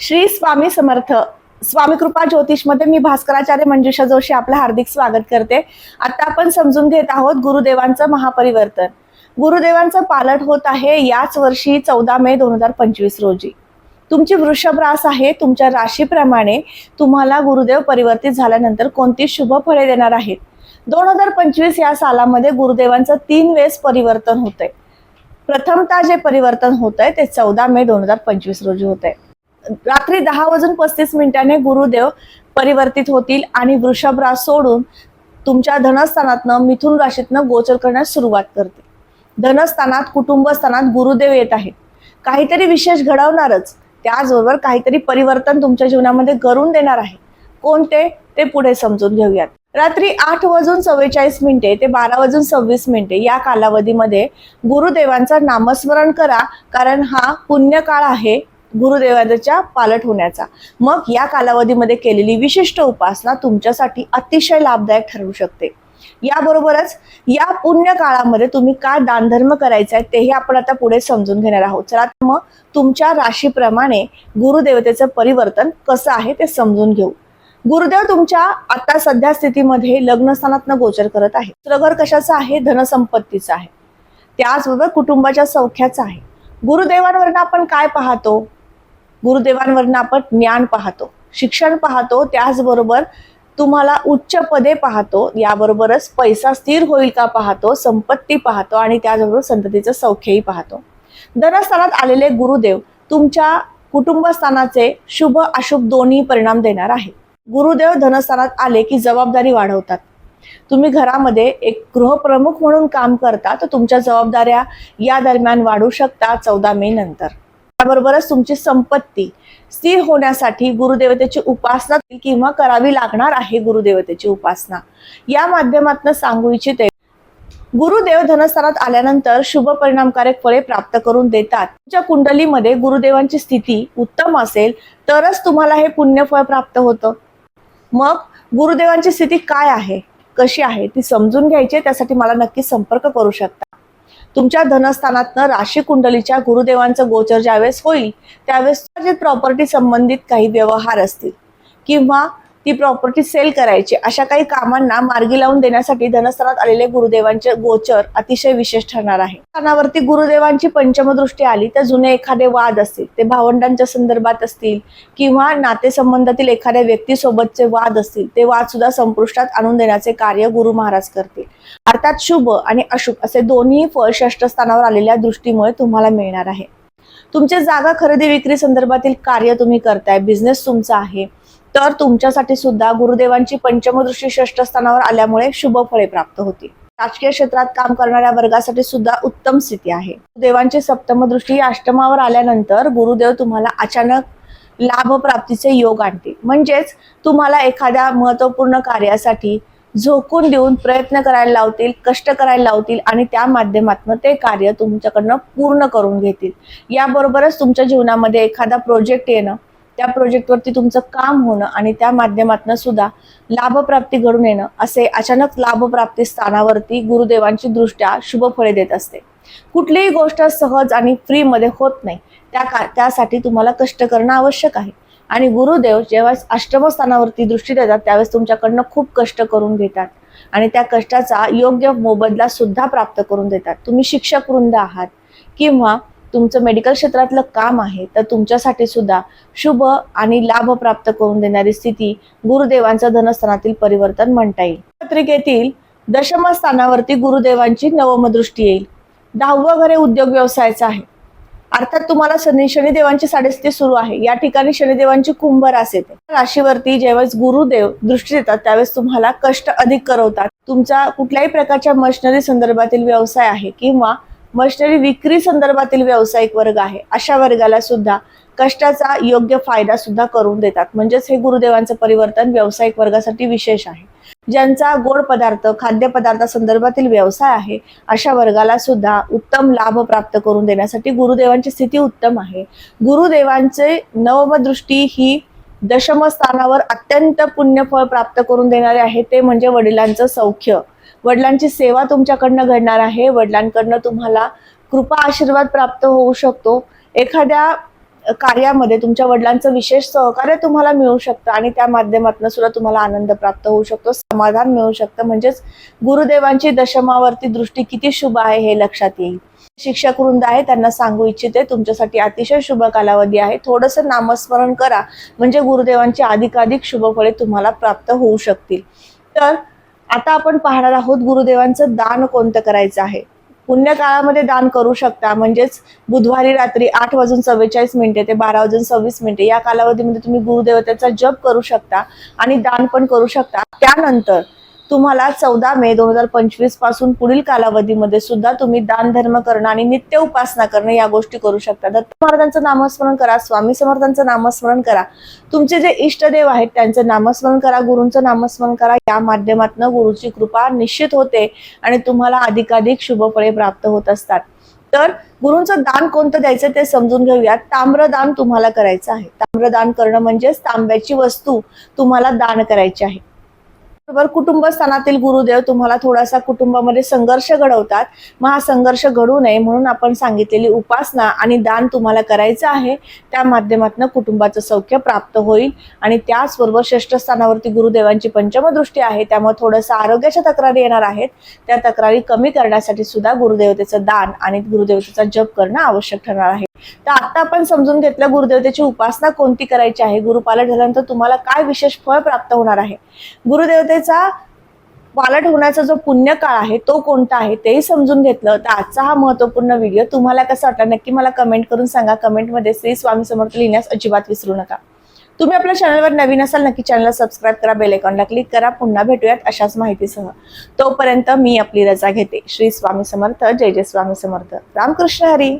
श्री स्वामी समर्थ स्वामी कृपा ज्योतिषमध्ये मी भास्कराचार्य मंजुषा जोशी आपलं हार्दिक स्वागत करते. आता आपण समजून घेत आहोत गुरुदेवांचं महापरिवर्तन. गुरुदेवांचं पालट होत आहे याच वर्षी चौदा मे दोन हजार पंचवीस रोजी. तुमची वृषभ रास आहे तुमच्या राशीप्रमाणे तुम्हाला गुरुदेव परिवर्तित झाल्यानंतर कोणती शुभ फळे देणार आहेत? दोन हजार पंचवीस या सालामध्ये गुरुदेवांचं तीन वेळेस परिवर्तन होतंय. प्रथमतः जे परिवर्तन होत आहे ते चौदा मे दोन हजार पंचवीस रोजी होत आहे रात्री दहा वाजून पस्तीस मिनिटाने गुरुदेव परिवर्तित होतील आणि वृषभ रास सोडून तुमच्या धनस्थानातनं मिथुन राशीतनं गोचर करण्यास सुरुवात करते धनस्थानात कुटुंबस्थानात गुरुदेव येत आहेत. काहीतरी विशेष घडवणारच. त्याचबरोबर काहीतरी परिवर्तन तुमच्या जीवनामध्ये करून देणार आहे. कोणते? ते पुढे समजून घेऊयात. रात्री आठ वाजून चव्वेचाळीस मिनिटे ते बारा वाजून सव्वीस मिनिटे या कालावधीमध्ये गुरुदेवांचा नामस्मरण करा कारण हा पुण्यकाळ आहे. गुरुदेवांच्या पालट होण्याचा. मग या कालावधीमध्ये केलेली विशिष्ट उपासना तुमच्यासाठी अतिशय लाभदायक ठरू शकते. याबरोबरच या पुण्य काळामध्ये तुम्ही काय दानधर्म करायचा आहे तेही आपण आता पुढे समजून घेणार आहोत. चला तर मग तुमच्या राशीप्रमाणे गुरुदेवतेचं परिवर्तन कसं आहे ते समजून घेऊ. गुरुदेव तुमच्या आता सध्या स्थितीमध्ये लग्नस्थानातनं गोचर करत आहे. दुसरं कशाचा कशाचं आहे? धनसंपत्तीचं आहे. त्याचबरोबर कुटुंबाच्या सौख्याचं आहे. गुरुदेवांवरनं आपण काय पाहतो? गुरुदेवांवरनं आपण ज्ञान पाहतो शिक्षण पाहतो त्याचबरोबर तुम्हाला उच्च पदे पाहतो याबरोबरच पैसा स्थिर होईल का पाहतो संपत्ती पाहतो आणि त्याचबरोबर संततीचं सौख्यही पाहतो. धनस्थानात आलेले गुरुदेव तुमच्या कुटुंबस्थानाचे शुभ अशुभ दोन्ही परिणाम देणार आहे गुरुदेव धनस्थानात आले की जबाबदारी वाढवतात. तुम्ही घरामध्ये एक गृहप्रमुख म्हणून काम करता तर तुमच्या जबाबदाऱ्या या दरम्यान वाढू शकता चौदा मे नंतर. त्याबरोबरच तुमची संपत्ती स्थिर होण्यासाठी गुरुदेवतेची उपासना किंवा करावी लागणार आहे गुरुदेवतेची उपासना. या माध्यमातून सांगू इच्छिते गुरुदेव धनस्थानात आल्यानंतर शुभ परिणामकारक फळे प्राप्त करून देतात. तुमच्या कुंडलीमध्ये गुरुदेवांची स्थिती उत्तम असेल तरच तुम्हाला हे पुण्यफळ प्राप्त होतं. मग गुरुदेवांची स्थिती काय आहे कशी आहे ती समजून घ्यायची त्यासाठी मला नक्की संपर्क करू शकता. तुमच्या धनस्थानातनं राशी कुंडलीच्या गुरुदेवांचं गोचर ज्यावेळेस होईल त्यावेळेस जे प्रॉपर्टी संबंधित काही व्यवहार असतील किंवा ती प्रॉपर्टी सेल करायची. अशा काही कामांना मार्गी लावून देण्यासाठी धनस्थानात आलेले गुरुदेवांचे गोचर अतिशय विशेष ठरणार आहे. स्थानावरती गुरुदेवांची पंचमदृष्टी आली तर जुने एखादे वाद असतील ते भावंडांच्या संदर्भात असतील किंवा नातेसंबंधातील एखाद्या व्यक्तीसोबतचे वाद असतील ते वाद सुद्धा संपुष्टात आणून देण्याचे कार्य गुरु महाराज करतील. अर्थात शुभ आणि अशुभ असे दोन्ही फळ षष्ठ स्थानावर आलेल्या दृष्टीमुळे तुम्हाला मिळणार आहे. तुमचे जागा खरेदी विक्री संदर्भातील कार्य तुम्ही करताय बिझनेस तुमचा आहे. तर तुमच्यासाठी सुद्धा गुरुदेवांची पंचमदृष्टी षष्ठ स्थानावर आल्यामुळे शुभ फळे प्राप्त होतील. राजकीय क्षेत्रात काम करणाऱ्या वर्गासाठी सुद्धा उत्तम स्थिती आहे. देवांची सप्तमदृष्टी अष्टमावर आल्यानंतर गुरुदेव तुम्हाला अचानक लाभ प्राप्तीचे योग आणतील. म्हणजेच तुम्हाला एखाद्या महत्त्वपूर्ण कार्यासाठी झोकून देऊन प्रयत्न करायला लावतील कष्ट करायला लावतील आणि त्या माध्यमातून ते कार्य तुमच्याकडनं पूर्ण करून घेतील. याबरोबरच तुमच्या जीवनामध्ये एखादा प्रोजेक्ट येणं त्या प्रोजेक्टवरती तुमचं काम होणं आणि त्या माध्यमातून सुद्धा लाभप्राप्ती घडून येणं असे अचानक लाभप्राप्ती स्थानावरती गुरुदेवांची दृष्ट्या शुभ फळे देत असते. कुठलीही गोष्ट सहज आणि फ्रीमध्ये होत नाही. त्या का त्यासाठी तुम्हाला कष्ट करणं आवश्यक आहे. आणि गुरुदेव जेव्हा अष्टम स्थानावरती दृष्टी देतात त्यावेळेस तुमच्याकडनं खूप कष्ट करून घेतात. आणि त्या कष्टाचा योग्य मोबदला सुद्धा प्राप्त करून देतात. तुम्ही शिक्षक वृंद आहात किंवा तुमचं मेडिकल क्षेत्रातलं काम आहे तर तुमच्यासाठी सुद्धा शुभ आणि लाभ प्राप्त करून देणारी स्थिती गुरुदेवांचं धनस्थानातील परिवर्तन म्हणता येईल. पत्रिकेतील दशम स्थानावरती गुरुदेवांची नवम दृष्टी येईल. दहावं घरे उद्योग व्यवसायाचं आहे. अर्थात तुम्हाला शनी शनिदेवांची साडेस्थिती सुरू आहे. या ठिकाणी शनिदेवांची कुंभ रास येते. राशीवरती ज्यावेळेस गुरुदेव दृष्टी देतात त्यावेळेस तुम्हाला कष्ट अधिक करवतात. तुमचा कुठल्याही प्रकारच्या मशिनरी संदर्भातील व्यवसाय आहे किंवा मशिनरी विक्री संदर्भातील व्यावसायिक वर्ग आहे. अशा वर्गाला सुद्धा कष्टाचा योग्य फायदा सुद्धा करून देतात. म्हणजेच हे गुरुदेवांचं परिवर्तन व्यावसायिक वर्गासाठी विशेष आहे. ज्यांचा गोड पदार्थ खाद्यपदार्थ संदर्भातील व्यवसाय आहे अशा वर्गाला सुद्धा उत्तम लाभ प्राप्त करून देण्यासाठी गुरुदेवांची स्थिती उत्तम आहे. गुरुदेवांचे नवमदृष्टी ही दशमस्थानावर अत्यंत पुण्यफळ प्राप्त करून देणारे आहे ते म्हणजे वडिलांचं सौख्य. वडिलांची सेवा तुमच्याकडनं घडणार आहे. वडिलांकडनं तुम्हाला कृपा आशीर्वाद प्राप्त होऊ शकतो. एखाद्या कार्यामध्ये तुमच्या वडिलांचं विशेष सहकार्य तुम्हाला मिळू शकतं आणि त्या माध्यमातून सुद्धा तुम्हाला आनंद प्राप्त होऊ शकतो. समाधान मिळू शकतं. म्हणजेच गुरुदेवांची दशमावरती दृष्टी किती शुभ आहे हे लक्षात येईल. शिक्षक वृंद आहे त्यांना सांगू इच्छिते. तुमच्यासाठी अतिशय शुभ कालावधी आहे. थोडंसं नामस्मरण करा. म्हणजे गुरुदेवांची अधिकाधिक शुभफळे तुम्हाला प्राप्त होऊ शकतील. तर आता आपण पाहणार आहोत गुरुदेवांचं दान कोणतं करायचं आहे. पुण्यकाळामध्ये दान करू शकता. म्हणजेच बुधवारी रात्री आठ वाजून चव्वेचाळीस मिनिटे ते बारा वाजून सव्वीस मिनिटे या कालावधीमध्ये तुम्ही गुरुदेवतेचा जप करू शकता आणि दान पण करू शकता. त्यानंतर तुम्हाला चौदा मे दोन हजार पंचवीसपासून पुढील कालावधीमध्ये सुद्धा तुम्ही दान धर्म करणं आणि नित्य उपासना करणं या गोष्टी करू शकता. दत्त महाराजांचं नामस्मरण करा स्वामी समर्थांचं नामस्मरण करा. तुमचे जे इष्टदेव आहेत त्यांचं नामस्मरण करा गुरूंचं नामस्मरण करा. या माध्यमातून गुरुची कृपा निश्चित होते आणि तुम्हाला अधिकाधिक शुभफळे प्राप्त होत असतात. तर गुरूंचं दान कोणतं द्यायचं ते समजून घेऊयात. ताम्रदान तुम्हाला करायचं आहे. ताम्रदान करणं म्हणजेच तांब्याची वस्तू तुम्हाला दान करायची आहे. बरोबर कुटुंबस्थानातील गुरुदेव तुम्हाला थोडासा कुटुंबामध्ये संघर्ष घडवतात. मग हा संघर्ष घडू नये म्हणून आपण सांगितलेली उपासना आणि दान तुम्हाला करायचं आहे. त्या माध्यमातून कुटुंबाचं सौख्य प्राप्त होईल आणि त्याचबरोबर श्रेष्ठ स्थानावरती गुरुदेवांची पंचमदृष्टी आहे. त्यामुळे थोडंसं आरोग्याच्या तक्रारी येणार आहेत. त्या तक्रारी कमी करण्यासाठी सुद्धा गुरुदेवतेचं दान आणि गुरुदेवतेचा जप करणं आवश्यक ठरणार आहे. तर आता आपण समजून घेतलं गुरुदेवतेची उपासना कोणती करायची आहे? गुरुपालट झाल्यानंतर तुम्हाला काय विशेष फळ प्राप्त होणार आहे? गुरुदेवतेचा पालट होण्याचा जो पुण्यकाळ आहे तो कोणता आहे? तेही समजून घेतलं. तर आजचा हा महत्त्वपूर्ण व्हिडिओ तुम्हाला कसा वाटला? नक्की मला कमेंट करून सांगा. कमेंटमध्ये श्री स्वामी समर्थ लिहिण्यास अजिबात विसरू नका. तुम्ही आपल्या चॅनलवर नवीन असाल नक्की चॅनलला सबस्क्राईब करा बेल आयकॉनला क्लिक करा. पुन्हा भेटूयात अशाच माहितीसह. तोपर्यंत मी आपली रजा घेते. श्री स्वामी समर्थ. जय जय स्वामी समर्थ. रामकृष्ण हरी.